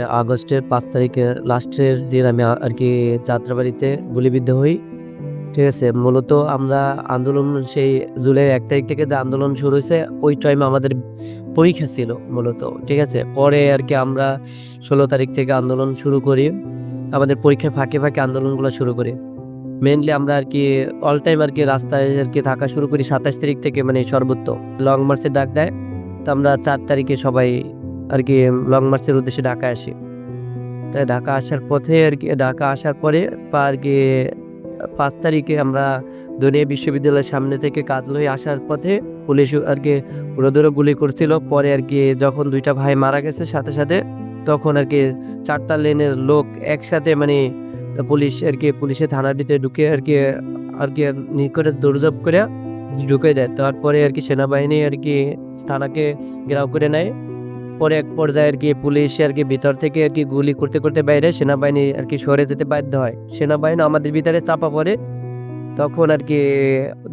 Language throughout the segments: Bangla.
আগস্টের পাঁচ তারিখে লাস্টের দিন আমি আর কি যাত্রাবাড়িতে গুলিবিদ্ধ হই। ঠিক আছে? মূলত আমরা আন্দোলন সেই জুলাই এক তারিখ থেকে যে আন্দোলন শুরু হয়েছে ওই টাইমে আমাদের পরীক্ষা ছিল মূলত। ঠিক আছে? পরে আর কি আমরা ১৬ তারিখ থেকে আন্দোলন শুরু করি। আমাদের পরীক্ষার ফাঁকে, ফাঁকে আন্দোলনগুলো শুরু করি। মেনলি আমরা আর কি অল টাইম আর কি রাস্তায় আর কি থাকা শুরু করি ২৭ তারিখ থেকে মানে সর্বোচ্চ। লং মার্চের ডাক দেয়। তো আমরা চার তারিখে সবাই আরকি লং মার্চের উদ্দেশ্যে ঢাকা আসি। তাই ঢাকা আসার পথে আর কি ঢাকা আসার পরে বা আরকি ৫ তারিখে আমরা দুনিয়া বিশ্ববিদ্যালয়ের সামনে থেকে কাজ হয়ে আসার পথে পুলিশ আর কি ধরে গুলি করছিল। পরে আর কি যখন দুইটা ভাই মারা গেছে সাথে, সাথে তখন আর কি চারটা লেনের লোক একসাথে মানে পুলিশ আরকি পুলিশের থানার ভিতরে ঢুকে আর কি আরকি ই করে দৌড়ঝাঁপ করে ঢুকে দেয়। তারপরে আর কি সেনাবাহিনী আর কি থানাকে ঘেরাও করে নেয়। পরে এক পর্যায়ে আর কি পুলিশ আর কি ভিতর থেকে আর কি গুলি করতে, করতে বাইরে সেনাবাহিনী আর কি সরে যেতে বাধ্য হয়। সেনাবাহিনী আমাদের ভিতরে চাপা পড়ে। তখন আর কি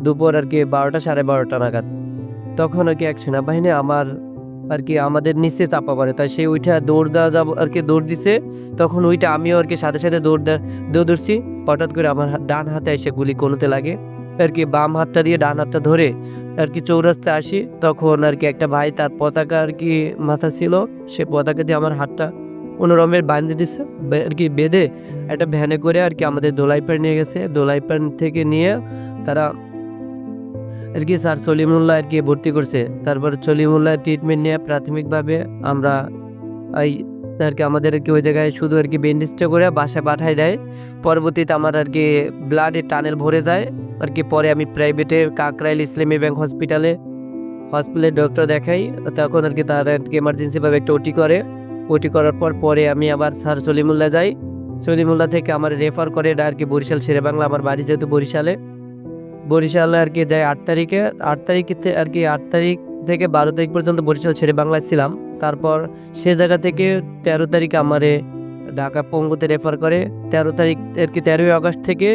দুপুর আর কি বারোটা সাড়ে বারোটা নাগাদ। তখন আর কি এক সেনাবাহিনী আমার আর কি আমাদের নিচে চাপা পড়ে। তাই সে ওইটা দৌড় দেওয়া যাব আরকি দৌড় দিছে। তখন ওইটা আমিও আর কি সাথে, সাথে দৌড় দৌড় ধরছি। হঠাৎ করে আমার ডান হাতে এসে গুলি কোনোতে লাগে। আরকি বাম হাতটা দিয়ে ডান হাতটা ধরে আর কি চৌরাস্তায় আসি। তখন আর কি একটা ভাই তার পতাকা আর কি মাথা ছিল। সে পতাকা দিয়ে আমার হাতটা কোনরকমে বাঁধে দিছে। আর কি বেঁধে একটা ভ্যানে করে আর কি আমাদের দোলাইরপাড় নিয়ে গেছে। দোলাইরপাড় থেকে নিয়ে তারা আর কি স্যার সলিমুল্লাহ আর কি ভর্তি করছে। তারপর সলিমুল্লাহ ট্রিটমেন্ট নিয়ে প্রাথমিকভাবে আমরা এই আর কি আমাদের আরকি ওই জায়গায় শুধু আর কি ব্যান্ডেজটা করে বাসায় পাঠায় দেয়। পরবর্তীতে আমার আর কি ব্লাডের টানেল ভরে যায়। আরকি পরে আমি প্রাইভেটে কাকরাইল ইসলামী ব্যাংক হসপিটালে হসপিটালে ডক্টর দেখাই। তখন আর কি তারা আর কি এমার্জেন্সিভাবে একটা ওটি করে। ওটি করার পর পরে আমি আবার স্যার সলিমুল্লাহ যাই। সলিমুল্লাহ থেকে আমার রেফার করে, এটা আরকি বরিশাল শেরেবাংলা আমার বাড়ি যেহেতু বরিশালে। বরিশালে আর কি যাই আট তারিখে। আট তারিখে আর কি আট তারিখ থেকে ১২ তারিখ পর্যন্ত বরিশাল শেরেবাংলায় ছিলাম। তারপর সে জায়গা থেকে ১৩ তারিখে আমারে ঢাকা পঙ্গুতে রেফার করে। ১৩ তারিখ, আর কি তেরোই আগস্ট থেকে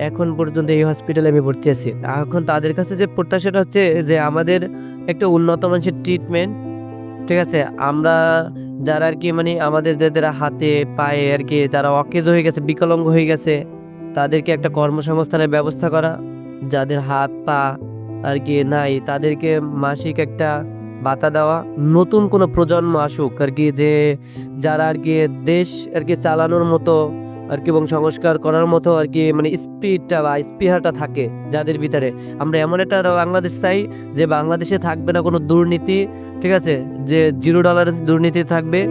এখন পর্যন্ত এই হসপিটালে আমি ভর্তি আছি। এখন তাদের কাছে যে প্রত্যাশাটা হচ্ছে যে আমাদের একটা উন্নত মানের ট্রিটমেন্ট। ঠিক আছে? আমরা যারা আর কি মানে আমাদের যাদের হাতে পায়ে আর কি যারা অকেজো হয়ে গেছে, বিকলাঙ্গ হয়ে গেছে তাদেরকে একটা কর্মসংস্থানের ব্যবস্থা করা। যাদের হাত পা আর কি নাই তাদেরকে মাসিক একটা বাতা দেওয়া। নতুন কোনো প্রজন্ম আসুক আর কি যে যারা আর কি দেশ আর কি চালানোর মতো আরকি এবং সংস্কার করার মতো আর কি মানে স্পিডটা বা স্পিহারটা থাকে যাদের ভিতরে। আমরা এমন একটা বাংলাদেশ চাই যে বাংলাদেশে থাকবে না কোনো দুর্নীতি। ঠিক আছে? যে জিরো ডলারের দুর্নীতি থাকবে।